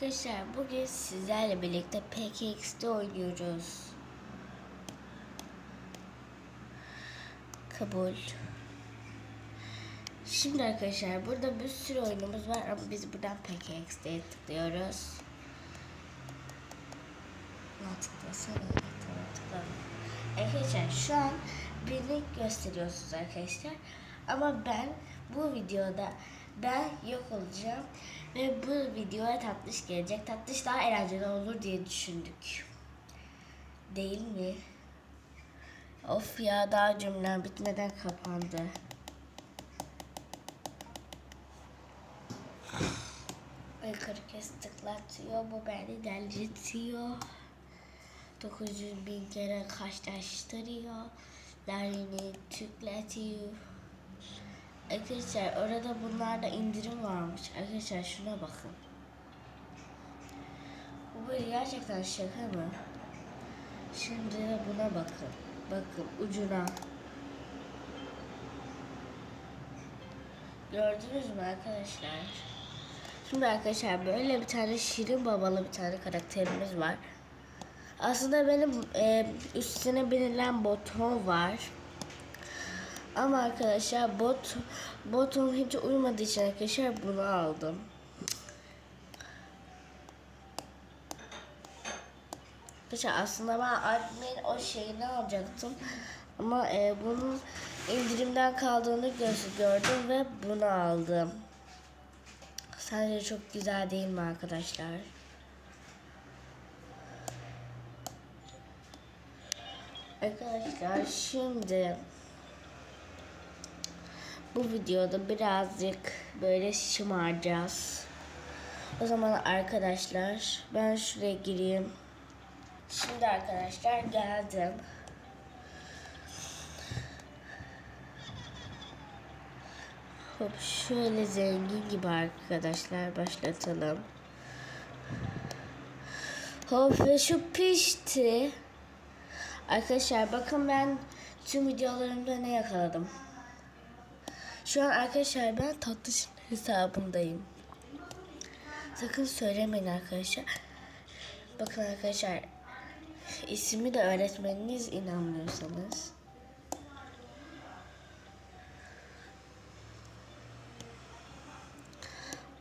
arkadaşlar bugün sizlerle birlikte PKX'de oynuyoruz. Kabul. Şimdi arkadaşlar burada bir sürü oyunumuz var ama biz buradan PKX'de tıklıyoruz. Ne tıklasana? Tamam tıkladım. Arkadaşlar şu an birini gösteriyorsunuz arkadaşlar. Ama ben bu videoda ben yok olacağım ve bu videoya tatlış gelecek. Tatlış daha eğlenceli olur diye düşündük. Değil mi? Of ya daha cümlem bitmeden kapandı. Yukarı kez tıklatıyor. Bu beni delirtiyor. 900 bin kere kaçlaştırıyor. Larini tükletiyor. Arkadaşlar orada bunlarda indirim varmış. Arkadaşlar şuna bakın. Bu gerçekten şaka mı? Şimdi buna bakın. Bakın ucuna. Gördünüz mü arkadaşlar? Şimdi arkadaşlar böyle bir tane şirin babalı bir tane karakterimiz var. Aslında benim e, üstüne binilen boton var. Ama arkadaşlar bot botum hiç uymadığı için arkadaşlar bunu aldım. Arkadaşlar aslında ben admin o şeyini alacaktım. Ama e, bunun indirimden kaldığını gö- gördüm ve bunu aldım. Sence çok güzel değil mi arkadaşlar? Arkadaşlar şimdi bu videoda birazcık böyle şımaracağız. O zaman arkadaşlar ben şuraya gireyim. Şimdi arkadaşlar geldim. Hop şöyle zengin gibi arkadaşlar başlatalım. Hop ve şu pişti. Arkadaşlar bakın ben tüm videolarımda ne yakaladım. Şu an arkadaşlar ben tatlışın hesabındayım. Sakın söylemeyin arkadaşlar. Bakın arkadaşlar ismi de öğretmeniniz inanmıyorsanız.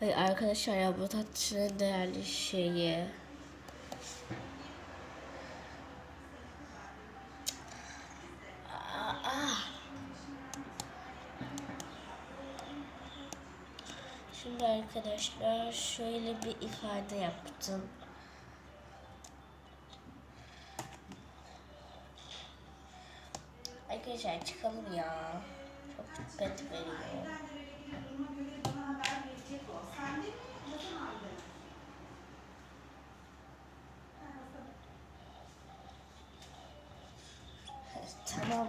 Ay arkadaşlar ya bu tatlışın değerli şeyi. Şimdi arkadaşlar şöyle bir ifade yaptım. Arkadaşlar çıkalım ya. Çok pet veriyor. Tamam.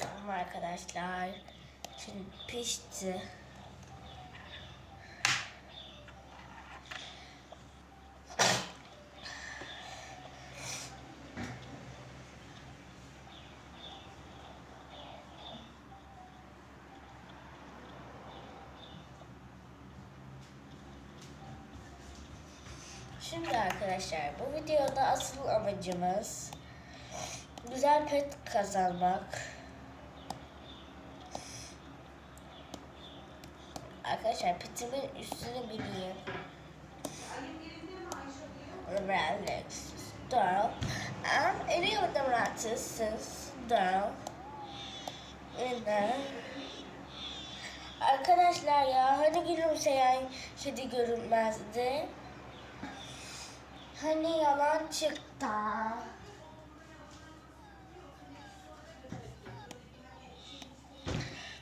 Tamam arkadaşlar. Şimdi pişti. Şimdi arkadaşlar bu videoda asıl amacımız güzel pet kazanmak. Arkadaşlar petimin üstüne bineyim. Relax. Down. And any of the. In there. Arkadaşlar ya hani gülümseyen kedi görünmezdi. Hani yalan çıktı.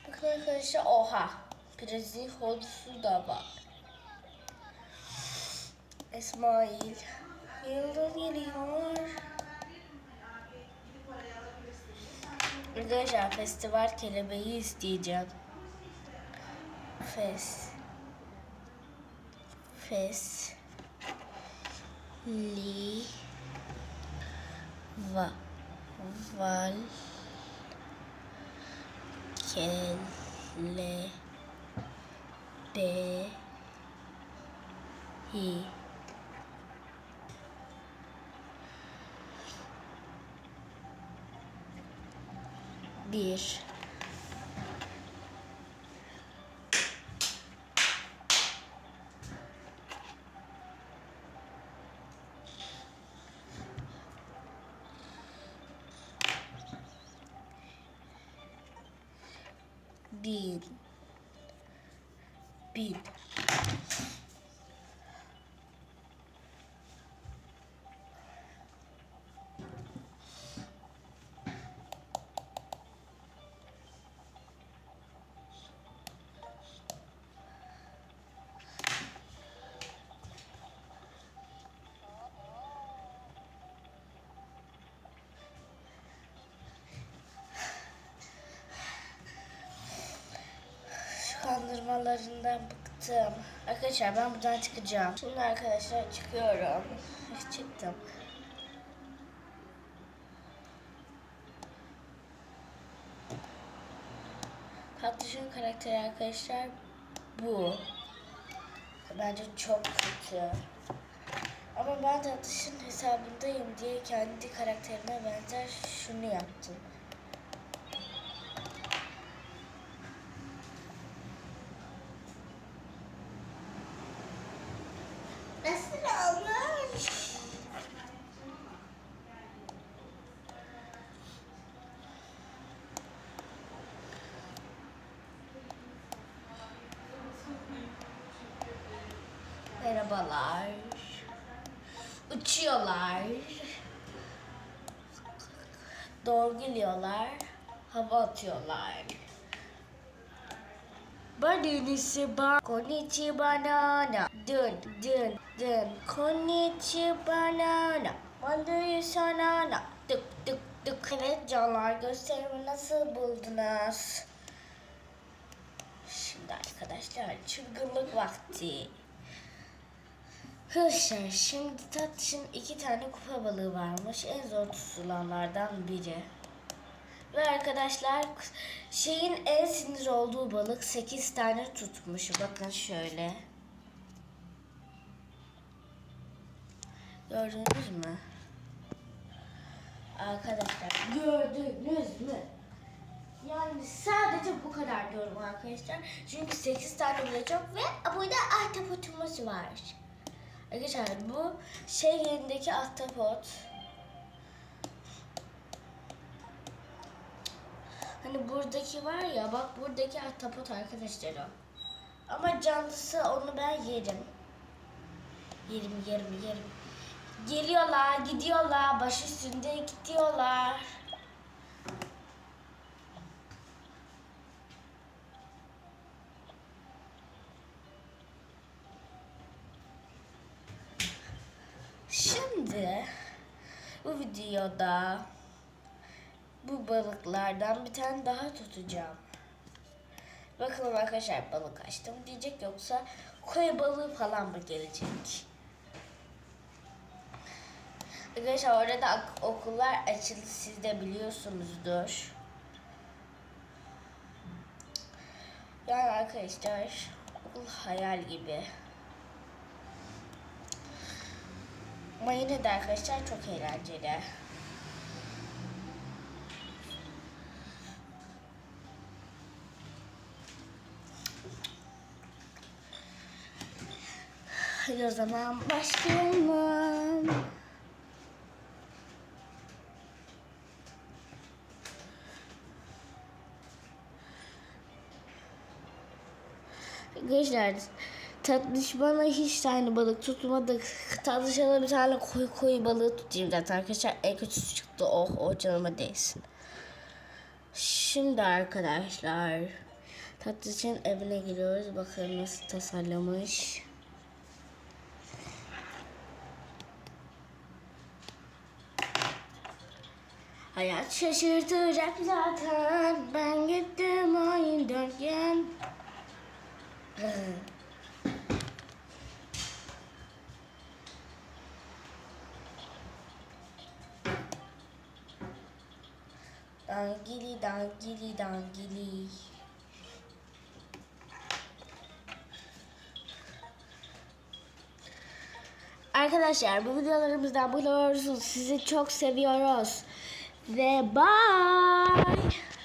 Bakın arkadaşlar oha. Prezin hodusu da var. İsmail. Yıldız geliyor. Arkadaşlar festival kelebeği isteyeceğim. Fes. Fes li va val kelle be hi bir. Bin. Bin. Kandırmalarından bıktım. Arkadaşlar ben buradan çıkacağım. Şimdi arkadaşlar çıkıyorum. Çıktım. Tatlışın karakteri arkadaşlar bu. Bence çok kötü. Ama ben Tatlışın hesabındayım diye kendi karakterime benzer şunu yaptım. Nasıl olmuş? Merhabalar. Uçuyorlar. Doğru geliyorlar. Hava atıyorlar. Konnichiwa. Konnichiwa banana. Dün, dün, dün. Konnichiwa banana. Mandalina sanana. Tık tık tık. Evet canlar gösterimi nasıl buldunuz? Şimdi arkadaşlar çılgınlık vakti. Arkadaşlar şimdi tatlışın iki tane kupa balığı varmış. En zor tutulanlardan biri. Ve arkadaşlar şeyin en sinir olduğu balık 8 tane tutmuş. Bakın şöyle. Gördünüz mü? Arkadaşlar gördünüz mü? Yani sadece bu kadar diyorum arkadaşlar. Çünkü 8 tane bile çok ve burada ahtapotumuz var. Arkadaşlar bu şey yerindeki ahtapot. Hani buradaki var ya bak buradaki ahtapot arkadaşlar o. Ama canlısı onu ben yerim. Yerim yerim yerim. Geliyorlar gidiyorlar baş üstünde gidiyorlar. Şimdi bu videoda bu balıklardan bir tane daha tutacağım. Bakalım arkadaşlar balık açtım diyecek yoksa koyu balığı falan mı gelecek? Arkadaşlar orada okullar açıldı siz de biliyorsunuzdur. Yani arkadaşlar okul hayal gibi. Ama yine arkadaşlar çok eğlenceli. Hadi o zaman başlayalım. Arkadaşlar tatlış bana hiç tane balık tutmadık. Tatlışa bir tane koyu koyu balığı tutayım zaten arkadaşlar. En kötüsü çıktı. Oh o canıma değsin. Şimdi arkadaşlar tatlışın evine giriyoruz. Bakalım nasıl tasarlamış. Hayat şaşırtacak zaten. Ben gittim ayın dörtgen. Dangili dangili dangili. Arkadaşlar bu videolarımızdan buluyorsunuz. Sizi çok seviyoruz. Ve bye.